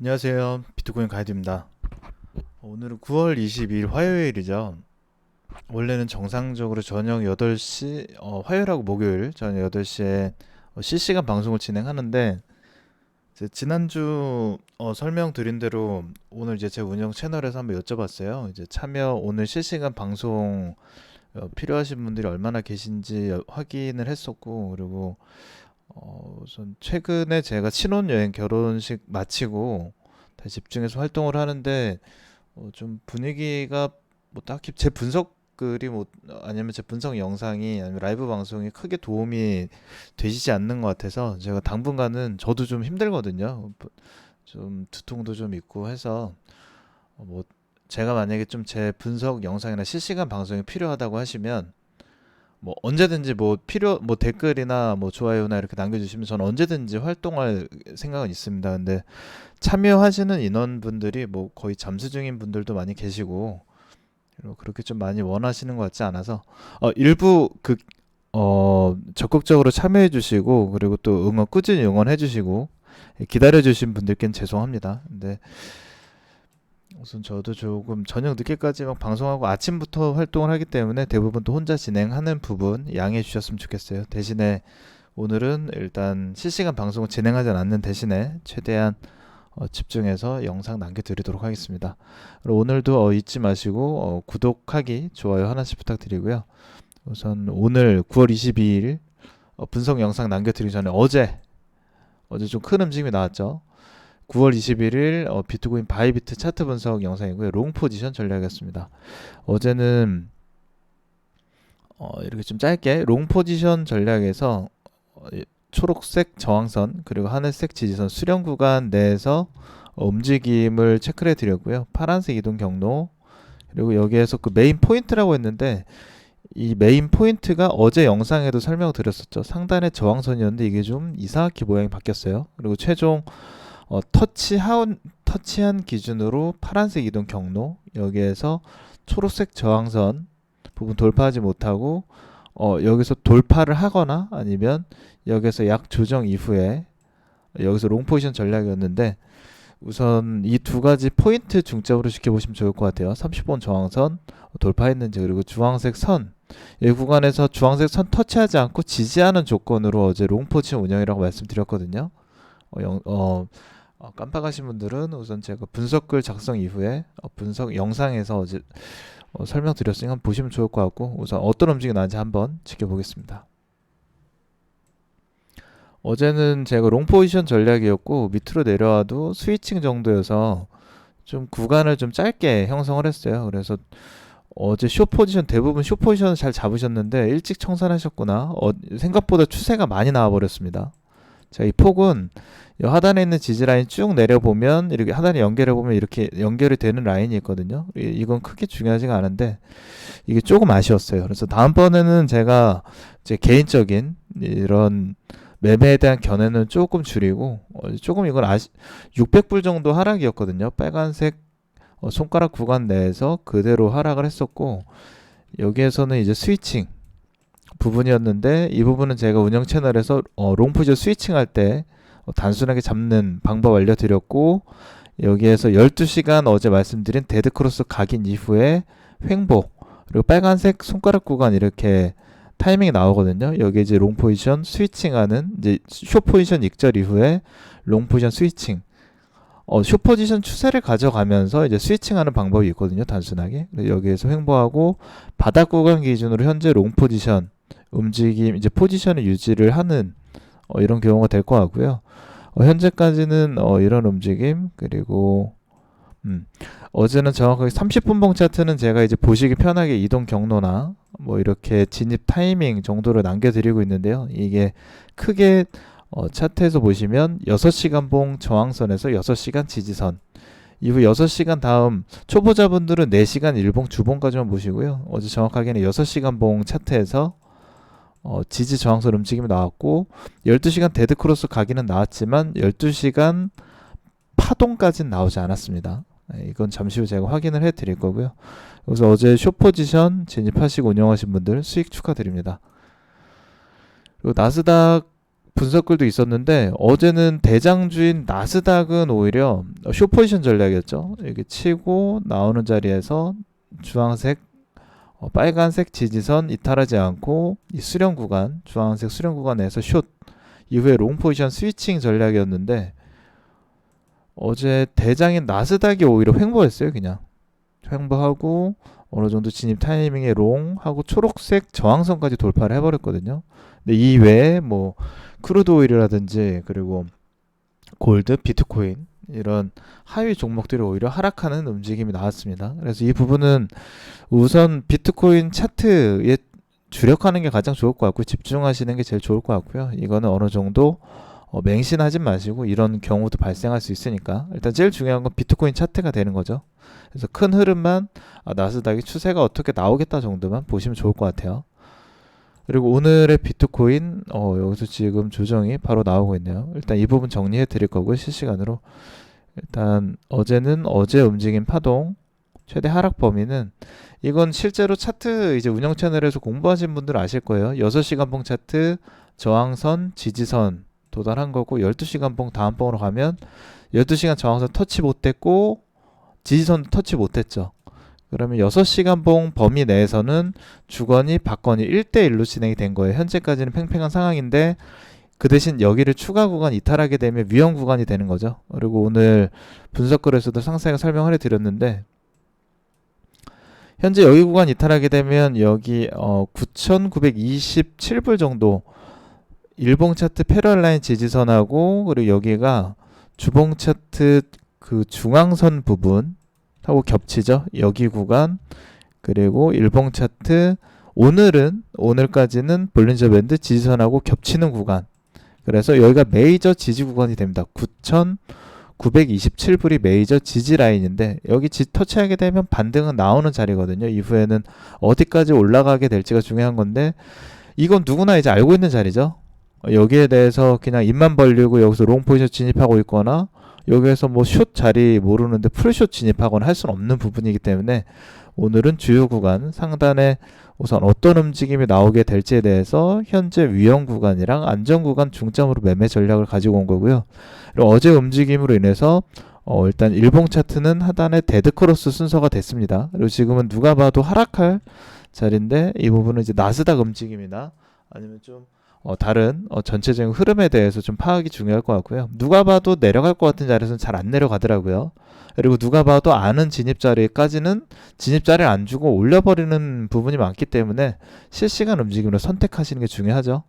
안녕하세요. 비트코인 가이드입니다. 오늘은 9월 22일 화요일이죠. 원래는 정상적으로 저녁 8시, 어, 화요일하고 목요일 저녁 8시에 실시간 방송을 진행하는데, 지난주 어, 설명드린 대로 오늘 이제 제 운영 채널에서 한번 여쭤봤어요. 이제 참여 오늘 실시간 방송 어, 필요하신 분들이 얼마나 계신지 여- 확인을 했었고, 그리고 어, 우선 최근에 제가 신혼여행 결혼식 마치고 다시 집중해서 활동을 하는데 어, 좀 분위기가 뭐 딱히 제 분석 글이 뭐 아니면 제 분석 영상이 아니면 라이브 방송이 크게 도움이 되시지 않는 것 같아서 제가 당분간은 저도 좀 힘들거든요. 좀 두통도 좀 있고 해서 어, 뭐 제가 만약에 좀 제 분석 영상이나 실시간 방송이 필요하다고 하시면 뭐 언제든지 뭐 필요 뭐 댓글이나 뭐 좋아요나 이렇게 남겨주시면 저는 언제든지 활동할 생각은 있습니다. 근데 참여하시는 인원분들이 뭐 거의 잠수 중인 분들도 많이 계시고 그리고 그렇게 좀 많이 원하시는 것 같지 않아서 어 일부 그 어 적극적으로 참여해 주시고 그리고 또 응원 꾸준히 응원해 주시고 기다려 주신 분들께는 죄송합니다. 근데 우선 저도 조금 저녁 늦게까지 막 방송하고 아침부터 활동을 하기 때문에 대부분 또 혼자 진행하는 부분 양해해 주셨으면 좋겠어요. 대신에 오늘은 일단 실시간 방송을 진행하지 않는 대신에 최대한 어, 집중해서 영상 남겨드리도록 하겠습니다. 오늘도 어, 잊지 마시고 어, 구독하기, 좋아요 하나씩 부탁드리고요. 우선 오늘 9월 22일 어, 분석 영상 남겨드리기 전에 어제 어제 좀 큰 움직임이 나왔죠. 9월 21일 어, 비트코인 바이비트 차트 분석 영상이고요. 롱 포지션 전략이었습니다. 어제는 어, 이렇게 좀 짧게 롱 포지션 전략에서 어, 이 초록색 저항선 그리고 하늘색 지지선 수렴 구간 내에서 어, 움직임을 체크해 드렸고요. 파란색 이동 경로 그리고 여기에서 그 메인 포인트라고 했는데 이 메인 포인트가 어제 영상에도 설명을 드렸었죠. 상단의 저항선이었는데 이게 좀 이상하게 모양이 바뀌었어요. 그리고 최종 어, 터치한 터치한 기준으로 파란색 이동 경로 여기에서 초록색 저항선 부분 돌파하지 못하고 어, 여기서 돌파를 하거나 아니면 여기서 약 조정 이후에 여기서 롱 포지션 전략이었는데 우선 이 두 가지 포인트 중점으로 지켜보시면 좋을 것 같아요. 30번 저항선 돌파했는지 그리고 주황색 선. 이 구간에서 주황색 선 터치하지 않고 지지하는 조건으로 어제 롱 포지션 운영이라고 말씀드렸거든요. 어, 영, 어, 어, 깜빡하신 분들은 우선 제가 분석글 작성 이후에 어, 분석 영상에서 어제 어, 설명드렸으니까 보시면 좋을 것 같고 우선 어떤 움직임이 나는지 한번 지켜보겠습니다. 어제는 제가 롱 포지션 전략이었고 밑으로 내려와도 스위칭 정도여서 좀 구간을 좀 짧게 형성을 했어요. 그래서 어제 쇼 포지션 대부분 쇼 포지션을 잘 잡으셨는데 일찍 청산하셨구나. 어, 생각보다 추세가 많이 나와 버렸습니다. 자, 이 폭은 이 하단에 있는 지지 라인 쭉 내려보면 이렇게 하단에 연결해 보면 이렇게 연결이 되는 라인이 있거든요. 이- 이건 크게 중요하지가 않은데 이게 조금 아쉬웠어요. 그래서 다음번에는 제가 제 개인적인 이런 매매에 대한 견해는 조금 줄이고 어, 조금 이건 아시 600불 정도 하락이었거든요. 빨간색 어, 손가락 구간 내에서 그대로 하락을 했었고 여기에서는 이제 스위칭 부분이었는데 이 부분은 제가 운영 채널에서 어, 롱포지션 스위칭 할때 어, 단순하게 잡는 방법 알려드렸고 여기에서 12시간 어제 말씀드린 데드크로스 각인 이후에 횡보 그리고 빨간색 손가락 구간 이렇게 타이밍이 나오거든요. 여기 이제 롱 포지션 스위칭하는 이제 쇼 포지션 익절 이후에 롱 포지션 스위칭. 어, 쇼 포지션 추세를 가져가면서 이제 스위칭하는 방법이 있거든요. 단순하게. 여기에서 횡보하고 바닥 구간 기준으로 현재 롱 포지션 움직임 이제 포지션을 유지를 하는 어, 이런 경우가 될 것 같고요. 어, 현재까지는 어, 이런 움직임 그리고 음, 어제는 정확하게 30분 봉 차트는 제가 이제 보시기 편하게 이동 경로나 뭐 이렇게 진입 타이밍 정도를 남겨드리고 있는데요. 이게 크게 어, 차트에서 보시면 6시간 봉 저항선에서 6시간 지지선 이후 6시간 다음 초보자분들은 4시간 일봉 주봉까지만 보시고요. 어제 정확하게는 6시간 봉 차트에서 어, 지지 저항선 움직임이 나왔고 12시간 데드크로스 가기는 나왔지만 12시간 파동까지는 나오지 않았습니다. 네, 이건 잠시 후 제가 확인을 해 드릴 거고요. 그래서 어제 쇼 포지션 진입하시고 운영하신 분들 수익 축하드립니다. 그리고 나스닥 분석글도 있었는데 어제는 대장주인 나스닥은 오히려 쇼 포지션 전략이었죠. 이렇게 치고 나오는 자리에서 주황색, 어, 빨간색 지지선 이탈하지 않고 이 수렴 구간, 주황색 수렴 구간에서 숏 이후에 롱 포지션 스위칭 전략이었는데 어제 대장인 나스닥이 오히려 횡보했어요. 그냥 횡보하고 어느 정도 진입 타이밍에 롱 하고 초록색 저항선까지 돌파를 해버렸거든요. 근데 이 외에 뭐 크루드 오일이라든지 그리고 골드, 비트코인 이런 하위 종목들이 오히려 하락하는 움직임이 나왔습니다. 그래서 이 부분은 우선 비트코인 차트에 주력하는 게 가장 좋을 것 같고 집중하시는 게 제일 좋을 것 같고요. 이거는 어느 정도 어, 맹신하지 마시고 이런 경우도 발생할 수 있으니까 일단 제일 중요한 건 비트코인 차트가 되는 거죠. 그래서 큰 흐름만 아, 나스닥의 추세가 어떻게 나오겠다 정도만 보시면 좋을 것 같아요. 그리고 오늘의 비트코인 어, 여기서 지금 조정이 바로 나오고 있네요. 일단 이 부분 정리해 드릴 거고요. 실시간으로. 일단 어제는 어제 움직인 파동 최대 하락 범위는 이건 실제로 차트 이제 운영 채널에서 공부하신 분들 아실 거예요. 6시간 봉 차트 저항선, 지지선 도달한 거고 12시간 봉 다음 봉으로 가면 12시간 저항선 터치 못 됐고 지지선 터치 못 했죠. 그러면 6시간 봉 범위 내에서는 주거니 받거니 1대1로 진행이 된 거예요. 현재까지는 팽팽한 상황인데 그 대신 여기를 추가 구간 이탈하게 되면 위험 구간이 되는 거죠. 그리고 오늘 분석글에서도 상세하게 설명을 해드렸는데 현재 여기 구간 이탈하게 되면 여기 어 9,927불 정도 일봉 차트 패럴 라인 지지선하고 그리고 여기가 주봉 차트 그 중앙선 부분 하고 겹치죠. 여기 구간 그리고 일봉 차트 오늘은 오늘까지는 볼린저 밴드 지지선하고 겹치는 구간. 그래서 여기가 메이저 지지 구간이 됩니다. 9,927불이 메이저 지지 라인인데 여기 지 터치하게 되면 반등은 나오는 자리거든요. 이후에는 어디까지 올라가게 될지가 중요한 건데 이건 누구나 이제 알고 있는 자리죠. 여기에 대해서 그냥 입만 벌리고 여기서 롱 포지션 진입하고 있거나 여기에서 뭐 숏 자리 모르는데 풀숏 진입하거나 할 수는 없는 부분이기 때문에 오늘은 주요 구간 상단에 우선 어떤 움직임이 나오게 될지에 대해서 현재 위험 구간이랑 안전 구간 중점으로 매매 전략을 가지고 온 거고요. 그리고 어제 움직임으로 인해서 어 일단 일봉 차트는 하단에 데드 크로스 순서가 됐습니다. 그리고 지금은 누가 봐도 하락할 자리인데 이 부분은 이제 나스닥 움직임이나 아니면 좀 어, 다른 어, 전체적인 흐름에 대해서 좀 파악이 중요할 것 같고요. 누가 봐도 내려갈 것 같은 자리에서는 잘 안 내려가더라고요. 그리고 누가 봐도 아는 진입 자리까지는 진입 자리를 안 주고 올려버리는 부분이 많기 때문에 실시간 움직임으로 선택하시는 게 중요하죠.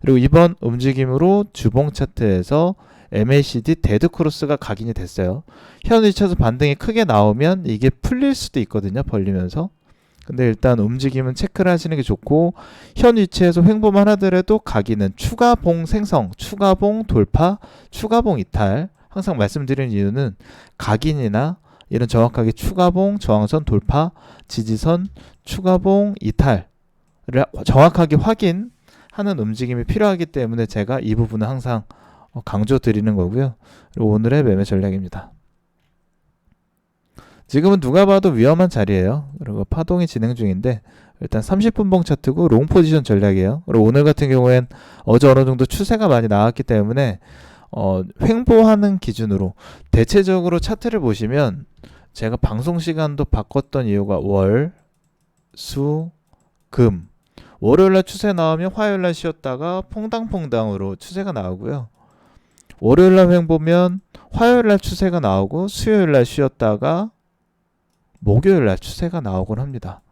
그리고 이번 움직임으로 주봉 차트에서 MACD 데드 크로스가 각인이 됐어요. 현 위치에서 반등이 크게 나오면 이게 풀릴 수도 있거든요. 벌리면서. 근데 일단 움직임은 체크를 하시는 게 좋고 현 위치에서 횡보만 하더라도 각인은 추가봉 생성, 추가봉 돌파, 추가봉 이탈 항상 말씀드리는 이유는 각인이나 이런 정확하게 추가봉 저항선 돌파, 지지선, 추가봉 이탈을 정확하게 확인하는 움직임이 필요하기 때문에 제가 이 부분은 항상 강조 드리는 거고요. 그리고 오늘의 매매 전략입니다. 지금은 누가 봐도 위험한 자리예요. 그리고 파동이 진행 중인데 일단 30분봉 차트고 롱 포지션 전략이에요. 그리고 오늘 같은 경우엔 어제 어느 정도 추세가 많이 나왔기 때문에 어, 횡보하는 기준으로 대체적으로 차트를 보시면 제가 방송 시간도 바꿨던 이유가 월, 수, 금. 월요일날 추세 나오면 화요일날 쉬었다가 퐁당퐁당으로 추세가 나오고요. 월요일날 횡보면 화요일날 추세가 나오고 수요일날 쉬었다가 목요일 날 추세가 나오곤 합니다.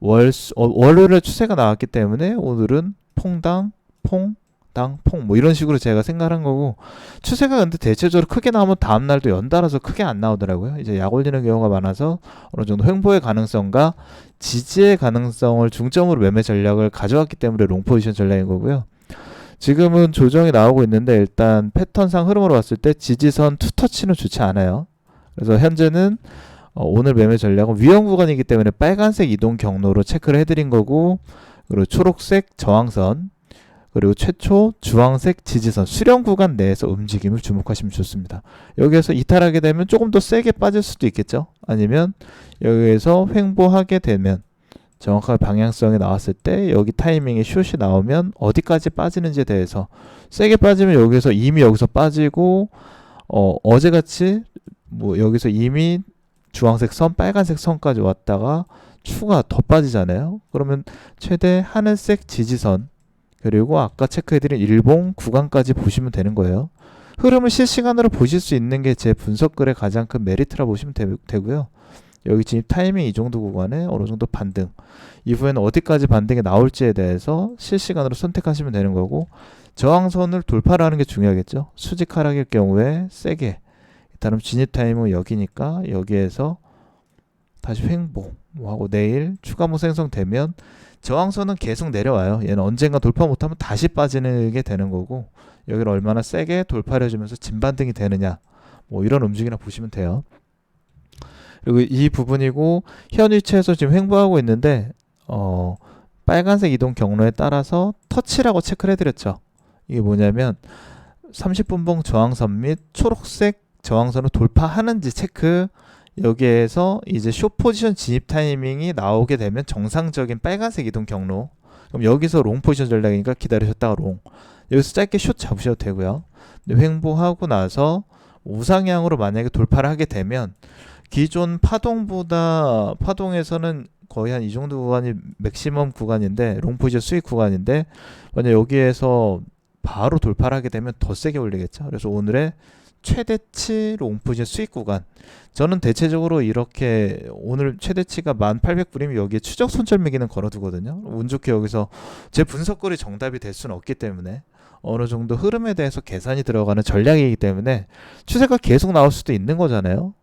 월, 어, 월요일에 추세가 나왔기 때문에 오늘은 퐁당, 퐁, 당, 퐁, 뭐 이런 식으로 제가 생각한 거고, 추세가 근데 대체적으로 크게 나오면 다음날도 연달아서 크게 안 나오더라고요. 이제 약 올리는 경우가 많아서 어느 정도 횡보의 가능성과 지지의 가능성을 중점으로 매매 전략을 가져왔기 때문에 롱 포지션 전략인 거고요. 지금은 조정이 나오고 있는데 일단 패턴상 흐름으로 봤을 때 지지선 투터치는 좋지 않아요. 그래서 현재는 어, 오늘 매매 전략은 위험 구간이기 때문에 빨간색 이동 경로로 체크를 해드린 거고 그리고 초록색 저항선 그리고 최초 주황색 지지선 수렴 구간 내에서 움직임을 주목하시면 좋습니다. 여기에서 이탈하게 되면 조금 더 세게 빠질 수도 있겠죠. 아니면 여기에서 횡보하게 되면 정확하게 방향성이 나왔을 때 여기 타이밍에 숏이 나오면 어디까지 빠지는지에 대해서 세게 빠지면 여기서 이미 여기서 빠지고 어 어제같이 뭐 여기서 이미 주황색 선, 빨간색 선까지 왔다가 추가 더 빠지잖아요. 그러면 최대 하늘색 지지선 그리고 아까 체크해드린 일봉 구간까지 보시면 되는 거예요. 흐름을 실시간으로 보실 수 있는 게 제 분석글의 가장 큰 메리트라 보시면 되, 되고요. 여기 진입 타이밍 이 정도 구간에 어느 정도 반등 이후에는 어디까지 반등이 나올지에 대해서 실시간으로 선택하시면 되는 거고 저항선을 돌파하는 게 중요하겠죠. 수직 하락일 경우에 세게 다음 진입 타임은 여기니까 여기에서 다시 횡보 하고 내일 추가모 생성되면 저항선은 계속 내려와요. 얘는 언젠가 돌파 못하면 다시 빠지는 게 되는 거고 여기를 얼마나 세게 돌파를 해주면서 진반등이 되느냐 뭐 이런 움직임이나 보시면 돼요. 그리고 이 부분이고 현 위치에서 지금 횡보하고 있는데 어 빨간색 이동 경로에 따라서 터치라고 체크를 해드렸죠. 이게 뭐냐면 30분봉 저항선 및 초록색 저항선을 돌파하는지 체크. 여기에서 이제 쇼 포지션 진입 타이밍이 나오게 되면 정상적인 빨간색 이동 경로. 그럼 여기서 롱 포지션 전략이니까 기다리셨다가 롱. 여기서 짧게 숏 잡으셔도 되고요. 횡보하고 나서 우상향으로 만약에 돌파를 하게 되면 기존 파동보다 파동에서는 거의 한 이 정도 구간이 맥시멈 구간인데 롱 포지션 수익 구간인데 만약 여기에서 바로 돌파를 하게 되면 더 세게 올리겠죠. 그래서 오늘의 최대치 롱포지션 수익 구간. 저는 대체적으로 이렇게 오늘 최대치가 1800불이면 여기에 추적 손절 매기는 걸어두거든요. 운 좋게 여기서 제 분석거리 정답이 될 수는 없기 때문에 어느 정도 흐름에 대해서 계산이 들어가는 전략이기 때문에 추세가 계속 나올 수도 있는 거잖아요.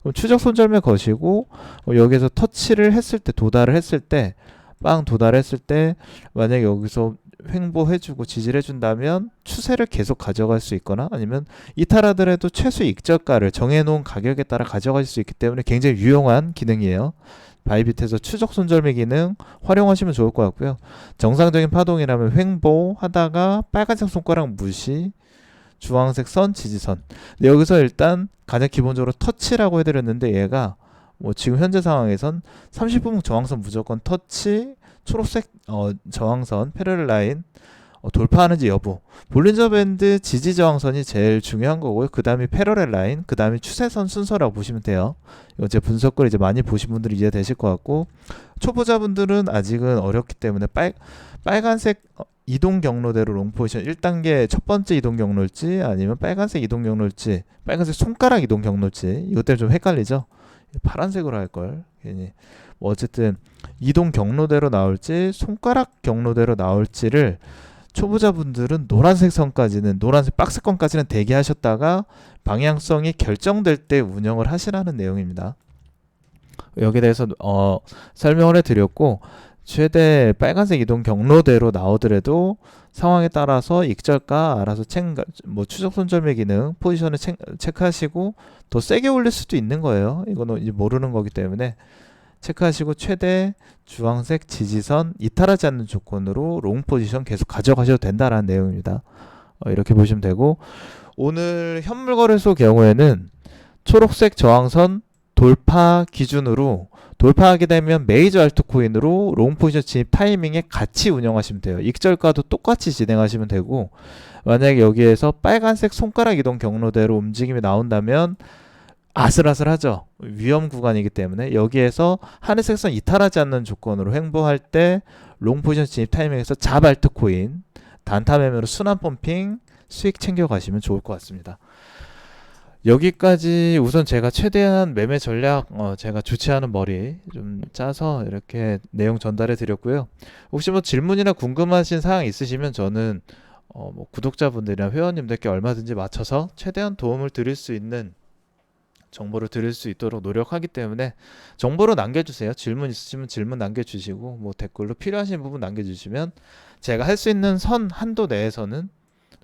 그럼 추적 손절매 거시고 어, 여기서 터치를 했을 때 도달을 했을 때 빵 도달했을 때 만약에 여기서 횡보해주고 지지해준다면 추세를 계속 가져갈 수 있거나 아니면 이탈하더라도 최소 익절가를 정해놓은 가격에 따라 가져갈 수 있기 때문에 굉장히 유용한 기능이에요. 바이빗에서 추적 손절매 기능 활용하시면 좋을 것 같고요. 정상적인 파동이라면 횡보하다가 빨간색 손가락 무시, 주황색 선, 지지선. 근데 여기서 일단 가장 기본적으로 터치라고 해드렸는데 얘가 뭐 지금 현재 상황에선 30분 저항선 무조건 터치, 초록색 어, 저항선 패러렐 라인 어, 돌파하는지 여부. 볼린저 밴드 지지 저항선이 제일 중요한 거고요. 그 다음이 패러렐 라인 그 다음이 추세선 순서라고 보시면 돼요. 이거 제 분석글 이제 많이 보신 분들이 이해되실 것 같고 초보자분들은 아직은 어렵기 때문에 빨, 빨간색 어, 이동 경로대로 롱 포지션 1단계 첫 번째 이동 경로일지 아니면 빨간색 이동 경로일지 빨간색 손가락 이동 경로일지 이것 때문에 좀 헷갈리죠 파란색으로 할 걸 괜히 뭐 어쨌든 이동 경로대로 나올지 손가락 경로대로 나올지를 초보자분들은 노란색 선까지는 노란색 박스권까지는 대기하셨다가 방향성이 결정될 때 운영을 하시라는 내용입니다. 여기에 대해서 어, 설명을 해드렸고 최대 빨간색 이동 경로대로 나오더라도 상황에 따라서 익절가 알아서 책, 뭐 추적 손절매 기능 포지션을 체, 체크하시고 더 세게 올릴 수도 있는 거예요. 이거는 이제 모르는 거기 때문에 체크하시고 최대 주황색 지지선 이탈하지 않는 조건으로 롱 포지션 계속 가져가셔도 된다라는 내용입니다. 어, 이렇게 보시면 되고 오늘 현물 거래소 경우에는 초록색 저항선 돌파 기준으로 돌파하게 되면 메이저 알트코인으로 롱 포지션 진입 타이밍에 같이 운영하시면 돼요. 익절가도 똑같이 진행하시면 되고 만약에 여기에서 빨간색 손가락 이동 경로대로 움직임이 나온다면 아슬아슬하죠. 위험 구간이기 때문에 여기에서 하늘색 선 이탈하지 않는 조건으로 횡보할 때 롱 포지션 진입 타이밍에서 자발트 코인 단타 매매로 순환 펌핑 수익 챙겨 가시면 좋을 것 같습니다. 여기까지 우선 제가 최대한 매매 전략 어 제가 주최하는 머리 좀 짜서 이렇게 내용 전달해 드렸고요. 혹시 뭐 질문이나 궁금하신 사항 있으시면 저는 어 뭐 구독자분들이나 회원님들께 얼마든지 맞춰서 최대한 도움을 드릴 수 있는 정보를 드릴 수 있도록 노력하기 때문에 정보로 남겨주세요. 질문 있으시면 질문 남겨주시고 뭐 댓글로 필요하신 부분 남겨주시면 제가 할 수 있는 선 한도 내에서는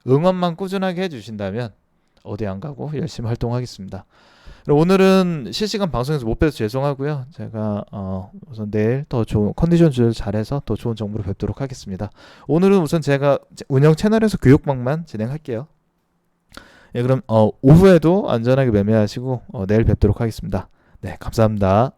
응원만 꾸준하게 해주신다면 어디 안 가고 열심히 활동하겠습니다. 오늘은 실시간 방송에서 못 뵈서 죄송하고요. 제가 어 우선 내일 더 좋은 컨디션 조절 잘해서 더 좋은 정보를 뵙도록 하겠습니다. 오늘은 우선 제가 운영 채널에서 교육방만 진행할게요. 예, 그럼 어, 오후에도 안전하게 매매하시고 어, 내일 뵙도록 하겠습니다. 네, 감사합니다.